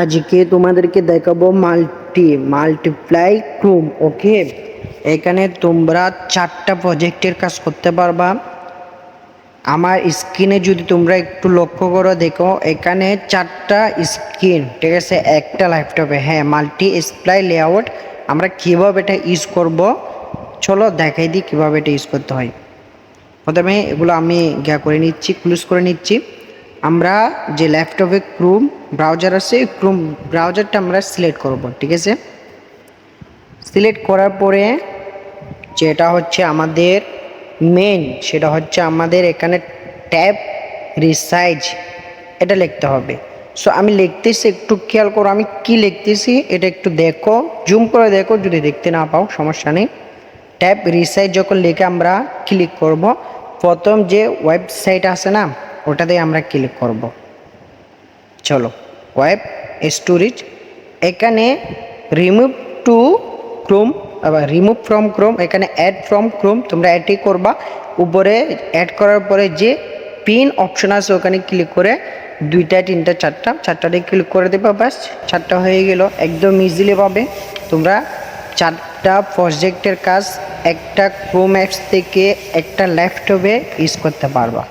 আজকে তোমাদেরকে দেখাবো মাল্টি, মাল্টিপ্লাই ক্রোম, ওকে? এখানে তোমরা চারটা প্রজেক্টের কাজ করতে পারবা। আমার স্ক্রিনে যদি তোমরা একটু লক্ষ্য করো, দেখো, এখানে চারটা স্ক্রিন, ঠিক আছে? একটা ল্যাপটপে হ্যাঁ মাল্টি স্প্লাই লেআউট আমরা কীভাবে এটা ইউজ করব? চলো দেখাই দিই কীভাবে এটা ইউজ করতে হয়। প্রথমে এগুলো আমি গিয়া করে নিচ্ছি, ক্লোজ করে নিচ্ছি। আমরা যে ল্যাপটপে ক্রোম ব্রাউজার আছে ক্রোম ব্রাউজারটা আমরা সিলেক্ট করব, ঠিক আছে? সিলেক্ট করার পরে যেটা হচ্ছে আমাদের মেন সেটা হচ্ছে আমাদের এখানে ট্যাব রিসাইজ এটা লিখতে হবে। সো আমি লিখতেছি, একটু খেয়াল করো, আমি কি লিখতেছি, এটা একটু দেখো জুম করে দেখো, যদি দেখতে না পাও, সমস্যা নেই। ট্যাব রিসাইজ যখন লিখে আমরা ক্লিক করব, প্রথম যে ওয়েবসাইট আছে না ওটাতে আমরা ক্লিক করব। চলো ওয়েব স্টোরেজ এখানে রিমুভ টু ক্রোম আবার রিমুভ ফ্রম ক্রোম এখানে অ্যাড ফ্রম ক্রোম তোমরা অ্যাডই করবা। উপরে অ্যাড করার পরে যে পিন অপশন আছে, ওখানে ক্লিক করে দুইটা, তিনটা, চারটা চারটাতে ক্লিক করে দেবা, ব্যাস, চারটা হয়ে গেল, একদম ইজিলি পাবে। তোমরা চারটা প্রজেক্টের কাজ একটা ক্রোম অ্যাপস থেকে একটা ল্যাপটপে ইউজ করতে পারবা।